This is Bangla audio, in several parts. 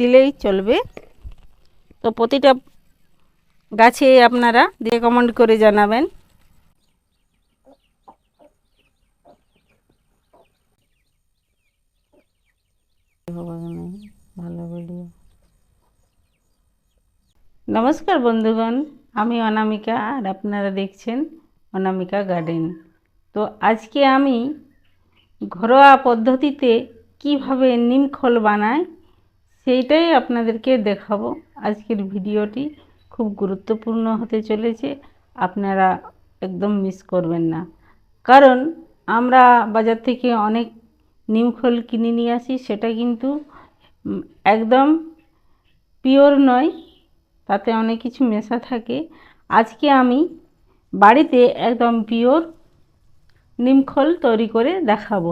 দিলেই চলবে। তো প্রতিটা গাছে আপনারা রেকমেন্ড করে জানাবেন। ভালো নমস্কার বন্ধুগণ, আমি অনামিকা আর আপনারা দেখছেন অনামিকা গার্ডেন। তো আজকে আমি ঘরোয়া পদ্ধতিতে কীভাবে নিমখোল বানায় সেইটাই আপনাদেরকে দেখাবো। আজকের ভিডিওটি খুব গুরুত্বপূর্ণ হতে চলেছে। আপনারা একদম মিস করবেন না। কারণ আমরা বাজার থেকে অনেক নিমখোল কিনে নিয়ে আসি, সেটা কিন্তু একদম পিওর নয়। তাতে অনেক কিছু মেশা থাকে। আজকে আমি বাড়িতে একদম পিওর নিমখোল তৈরি করে দেখাবো।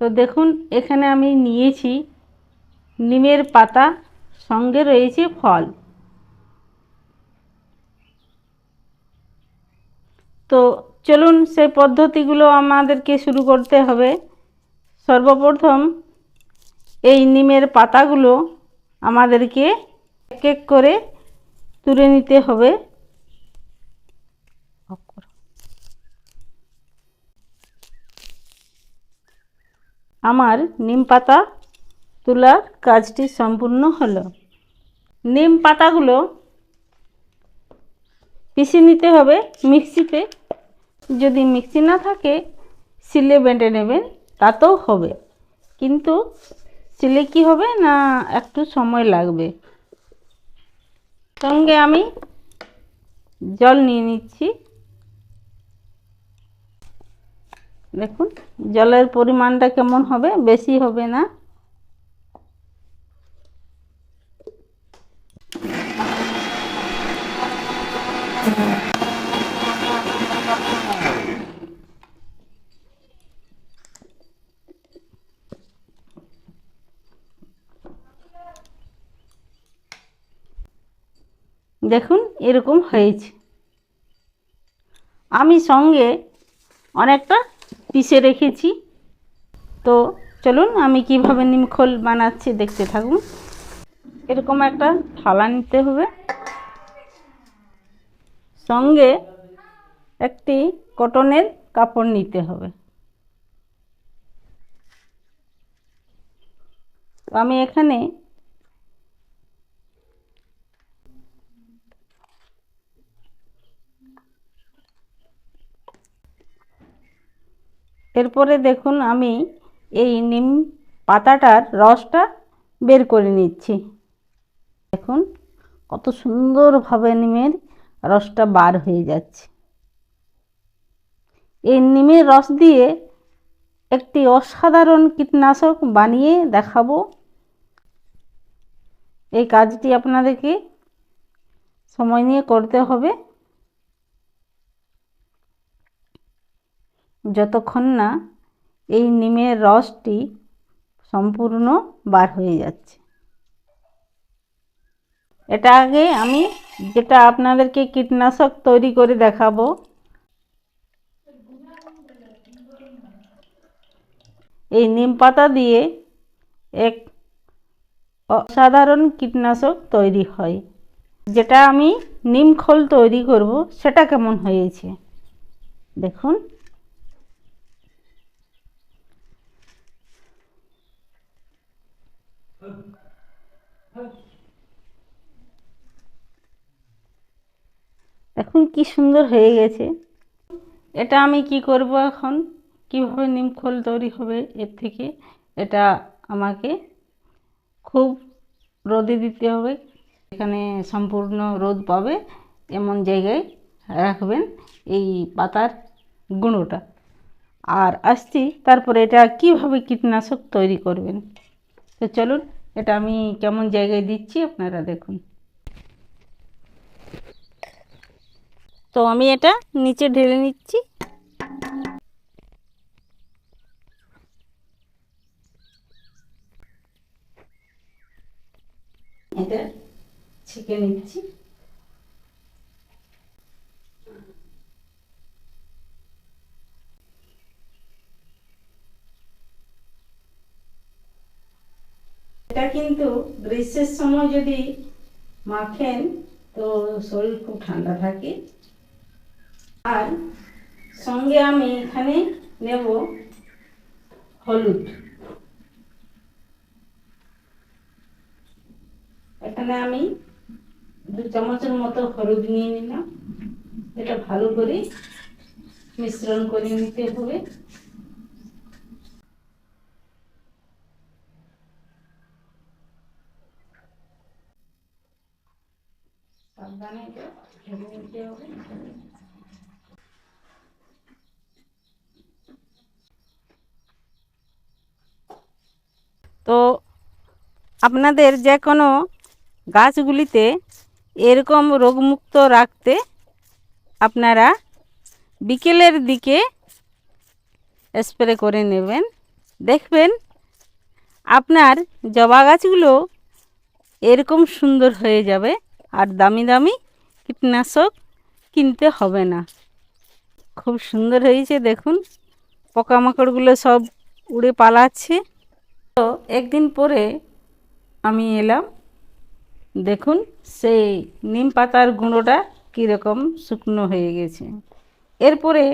তো দেখুন, এখানে আমি নিয়েছি নিমের পাতা সঙ্গে রয়েছে ফল। তো চলুন সেই পদ্ধতিগুলো আমাদেরকে শুরু করতে হবে। সর্বপ্রথম এই নিমের পাতাগুলো আমাদেরকে এক এক করে তুলে নিতে হবে। আমার নিম পাতা তোলার কাজটি সম্পূর্ণ হলো। নিম পাতাগুলো পিষে নিতে হবে মিক্সিতে। যদি মিক্সি না থাকে, শিলে বেঁটে নেবেন, তাতেও হবে। কিন্তু শিলে কি হবে না একটু সময় লাগবে। সঙ্গে আমি জল নিয়ে নিচ্ছি। দেখুন, জলের পরিমাণটা কেমন হবে, বেশি হবে না। দেখুন, এরকম হয়েছে। আমি সঙ্গে অনেকটা পিষে রেখেছি। তো চলুন, আমি কীভাবে নিমখোল বানাচ্ছি দেখতে থাকুন। এরকম একটা থালা নিতে হবে। সঙ্গে একটি কটনের কাপড় নিতে হবে। তো আমি এখানে এরপরে দেখুন আমি এই নিম পাতাটার রসটা বের করে নিচ্ছি। দেখুন কত সুন্দরভাবে নিমের রসটা বার হয়ে যাচ্ছে। এই নিমের রস দিয়ে একটি অসাধারণ কীটনাশক বানিয়ে দেখাবো। এই কাজটি আপনাদেরকে সময় নিয়ে করতে হবে। যতক্ষণ না এই নিমের রসটি সম্পূর্ণ বার হয়ে যাচ্ছে। এটা আগে আমি যেটা আপনাদেরকে কীটনাশক তৈরি করে দেখাবো। এই নিম পাতা দিয়ে এক অসাধারণ কীটনাশক তৈরি হয়। যেটা আমি নিম খোল তৈরি করব, সেটা কেমন হয়েছে? দেখুন। এখন কি সুন্দর হয়ে গেছে। এটা আমি কি করব এখন? কীভাবে নিমখোল তৈরি হবে এর থেকে? এটা আমাকে খুব রোদে দিতে হবে। এখানে সম্পূর্ণ রোদ পাবে। এমন জায়গায় রাখবেন এই পাতার গুঁড়োটা। আর আসছি, তারপরে এটা কীভাবে কীটনাশক তৈরি করবেন? তো চলুন, এটা আমি কেমন জায়গায় দিচ্ছি আপনারা দেখুন। তো আমি এটা নিচে ঢেলে নিচ্ছি। এটা কিন্তু গ্রীষ্মের সময় যদি মাখেন, তো শরীর খুব ঠান্ডা থাকে। আর সঙ্গে আমি এখানে নেব হলুদ। এখানে আমি দু চামচের মতো হলুদ নিয়ে নিলাম। এটা ভালো করে মিশ্রণ করে নিতে হবে। সাবধানে ঢেলে নিতে হবে তো আপনাদের যে কোনো গাছগুলিতে এরকম রোগমুক্ত রাখতে আপনারা বিকেলের দিকে স্প্রে করে নেবেন। দেখবেন আপনার জবা গাছগুলো এরকম সুন্দর হয়ে যাবে আর দামি দামি কীটনাশক কিনতে হবে না। খুব সুন্দর হয়েছে দেখুন, পোকামাকড়গুলো সব উড়ে পালাচ্ছে। তো একদিন পরে আমি এলাম। দেখুন সেই নিম পাতার গুঁড়োটা কীরকম শুকনো হয়ে গেছে। এরপরে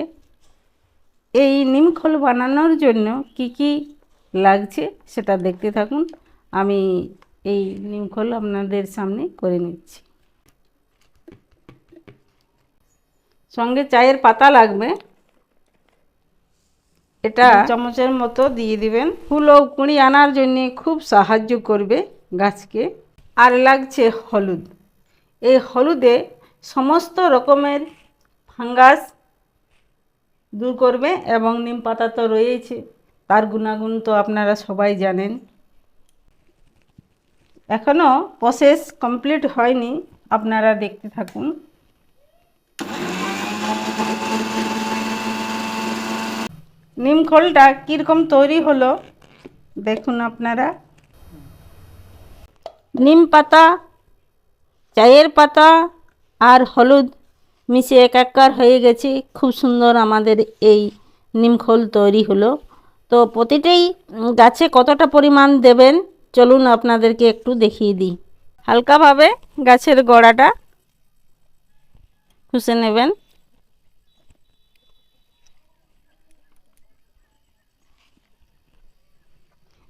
এই নিম খোল বানানোর জন্য কি কি লাগছে সেটা দেখতে থাকুন। আমি এই নিম খোল আপনাদের সামনে করে নিচ্ছি। সঙ্গে চায়ের পাতা লাগবে। এটা চামচের মতো দিয়ে দিবেন। ফুল ও কুঁড়ি আনার জন্য খুব সাহায্য করবে। গাছকে। আর লাগছে হলুদ। এই হলুদে সমস্ত রকমের ফাঙ্গাস দূর করবে এবং নিম পাতা তো রয়েছে তার গুণাগুণ তো আপনারা সবাই জানেন। এখনও প্রসেস কমপ্লিট হয়নি। আপনারা দেখতে থাকুন। নিম খোলটা কীরকম তৈরি হলো, দেখুন আপনারা। নিম পাতা, চায়ের পাতা আর হলুদ মিশে একাকার হয়ে গেছে। খুব সুন্দর আমাদের এই নিমখোল তৈরি হলো। তো প্রতিটাই গাছে কতটা পরিমাণ দেবেন? চলুন আপনাদেরকে একটু দেখিয়ে দিই। হালকাভাবে গাছের গোড়াটা খুশে নেবেন।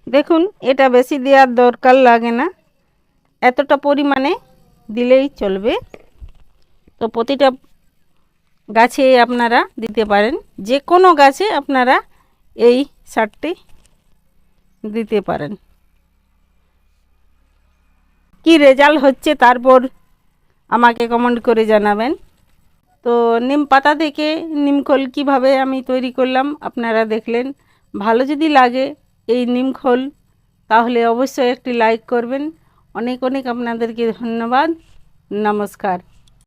দেখুন, এটা বেশি দেওয়ার দরকার লাগে না। এতটা পরিমাণে দিলেই চলবে। তো প্রতিটা গাছে আপনারা দিতে পারেন। যে কোনো গাছে আপনারা এই সারটি দিতে পারেন। কি রেজাল্ট হচ্ছে তারপর আমাকে কমেন্ট করে জানাবেন। তো নিম পাতা থেকে নিমখোল কীভাবে আমি তৈরি করলাম আপনারা দেখলেন। ভালো যদি লাগে এই নিমখোল তাহলে অবশ্যই একটি লাইক করবেন। অনেক অনেক আপনাদেরকে ধন্যবাদ নমস্কার